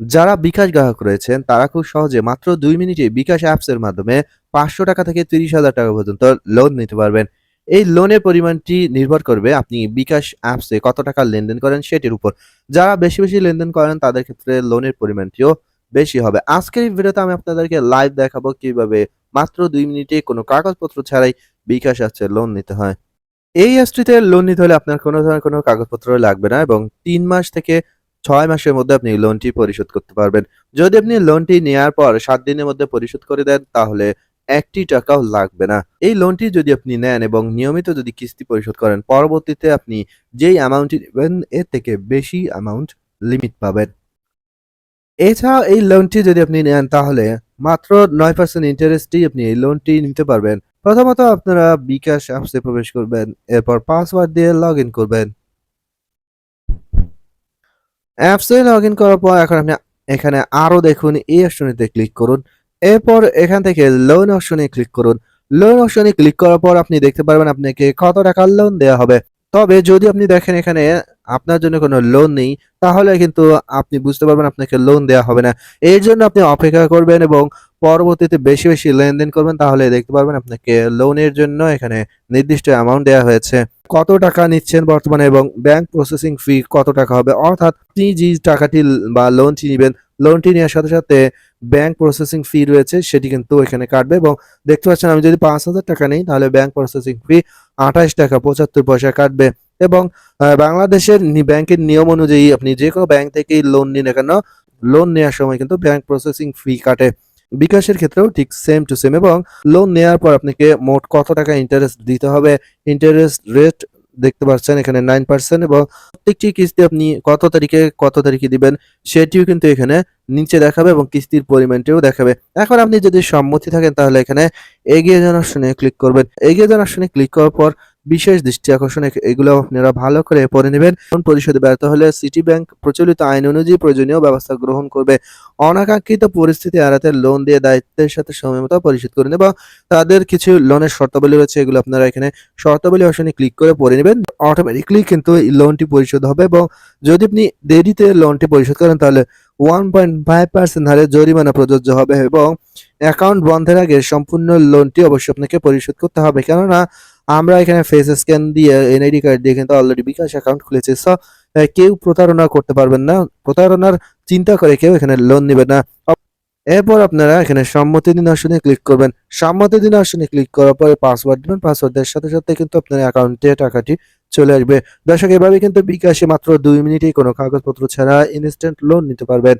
যারা বিকাশ গ্রাহক রয়েছেন, তারা খুব সহজে মাত্র দুই মিনিটে বিকাশ অ্যাপসের মাধ্যমে পাঁচশো টাকা থেকে তিরিশ হাজার টাকা পর্যন্ত লোন নিতে পারবেন। এই লোনের পরিমাণটি নির্ভর করবে আপনি বিকাশ অ্যাপসে কত টাকা লেনদেন করেন সেটির উপর। যারা বেশি বেশি লেনদেন করেন, তাদের ক্ষেত্রে লোনের পরিমাণটিও বেশি হবে। আজকের এই ভিডিওতে আমি আপনাদেরকে লাইভ দেখাবো কীভাবে মাত্র দুই মিনিটে কোনো কাগজপত্র ছাড়াই বিকাশ অ্যাপসে লোন নিতে হয়। এই অ্যাপসটিতে লোন নিতে হলে আপনার কোনো ধরনের কোনো কাগজপত্র লাগবে না এবং তিন মাস থেকে ছয় মাসের মধ্যে আপনি লোনটি পরিশোধ করতে পারবেন। যদি আপনি লোনটি নেওয়ার পর সাত দিনের মধ্যে পরিশোধ করে দেন, তাহলে একটি টাকাও লাগবে না। এই লোনটি যদি আপনি নেন এবং নিয়মিত যদি কিস্তি পরিশোধ করেন, পরবর্তীতে আপনি যেই অ্যামাউন্টটি নেবেন এর থেকে বেশি অ্যামাউন্ট লিমিট পাবেন। এছাড়া এই লোনটি যদি আপনি নেন, তাহলে মাত্র নয় পার্সেন্ট ইন্টারেস্টেই আপনি এই লোনটি নিতে পারবেন। প্রথমত আপনারা বিকাশ অ্যাপসে প্রবেশ করবেন, এরপর পাসওয়ার্ড দিয়ে লগ ইন করবেন। অ্যাপসে লগ ইন করার পর এখন আপনি এখানে আরও দেখুন এই অপশনেতে ক্লিক করুন। এরপর এখান থেকে লোন অপশনে ক্লিক করুন। লোন অপশনে ক্লিক করার পর আপনি দেখতে পারবেন আপনাকে কত টাকার লোন দেওয়া হবে। তবে যদি আপনি দেখেন এখানে আপনার জন্য কোনো লোন নেই, তাহলে কিন্তু আপনি বুঝতে পারবেন আপনাকে লোন দেওয়া হবে না। এর জন্য আপনি অপেক্ষা করবেন এবং পরবর্তীতে বেশি বেশি লেনদেন করবেন, তাহলে দেখতে পারবেন আপনাকে লোনের জন্য এখানে নির্দিষ্ট অ্যামাউন্ট দেওয়া হয়েছে। কত টাকা নিচ্ছেন বর্তমানে এবং ব্যাংক প্রসেসিং ফি কত টাকা হবে? অর্থাৎ আপনি যে টাকাটি বা লোনটি নেবেন। লোনটি নেওয়ার সাথে সাথে ব্যাংক প্রসেসিং ফি রয়েছে, সেটি কিন্তু এখানে কাটবে এবং দেখতে পাচ্ছেন আমি যদি পাঁচ হাজার টাকা নিই, তাহলে ব্যাংক প্রসেসিং ফি আঠাশ টাকা পঁচাত্তর পয়সা কাটবে এবং বাংলাদেশের ব্যাংকের নিয়ম অনুযায়ী আপনি যে কোনো ব্যাংক থেকেই লোন নিন কেন লোন নেওয়ার সময় কিন্তু ব্যাংক প্রসেসিং ফি কাটে। বিকাশের ক্ষেত্রেও ঠিক সেম টু সেম এবং লোন নেওয়ার পর আপনাকে মোট কত টাকা ইন্টারেস্ট দিতে হবে? ইন্টারেস্ট রেট দেখতে পাচ্ছেন এখানে নাইন পার্সেন্ট এবং প্রত্যেকটি কিস্তি আপনি কত তারিখে কত তারিখে দিবেন সেটিও কিন্তু এখানে নিচে দেখাবে এবং কিস্তির পরিমাণটিও দেখাবে। এখন আপনি যদি সম্মতি থাকেন তাহলে এখানে এগিয়ে যান অপশনে ক্লিক করবেন। এগিয়ে যান অপশনে ক্লিক করার পর বিশেষ দৃষ্টি আকর্ষণ এগুলো আপনারা ভালো করে পড়ে নেবেন। লোন পরিশোধে ব্যর্থ হলে সিটি ব্যাংক প্রচলিত আইন অনুযায়ী প্রয়োজনীয় ব্যবস্থা গ্রহণ করবে। অনাকাঙ্ক্ষিত পরিস্থিতি এড়াতে লোন দিয়ে দায়িত্বের সাথে সময়মতো পরিশোধ করে নেবে। তাদের কিছু লোনের শর্তাবলী রয়েছে, এগুলো আপনারা এখানে শর্তাবলী অপশনে ক্লিক করে পড়ে নেবেন। অটোমেটিকলি কিন্তু লোনটি পরিশোধ হবে এবং যদি আপনি দেরিতে লোনটি পরিশোধ করেন, তাহলে ওয়ান পয়েন্ট ফাইভ পার্সেন্ট হারে জরিমানা প্রযোজ্য হবে এবং অ্যাকাউন্ট বন্ধের আগে সম্পূর্ণ লোনটি অবশ্যই আপনাকে পরিশোধ করতে হবে। কেননা আমরা এখানে ফেস স্ক্যান দিয়ে এনআইডি কার্ড দিয়ে কিন্তু অলরেডি বিকাশ অ্যাকাউন্ট খুলেছে। সো কেউ প্রতারণা করতে পারবেন না। প্রতারণার চিন্তা করে কেউ এখানে লোন নেবে না। এরপর আপনারা এখানে সম্মতি দিন আসনে ক্লিক করবেন। সম্মতি দিন আসনে ক্লিক করার পরে পাসওয়ার্ড দিবেন। পাসওয়ার্ডের সাথে সাথে কিন্তু আপনার অ্যাকাউন্টে টাকাটি চলে আসবে। দর্শক, এভাবে কিন্তু বিকাশে মাত্র দুই মিনিটেই কোনো কাগজপত্র ছাড়া ইনস্ট্যান্ট লোন নিতে পারবেন।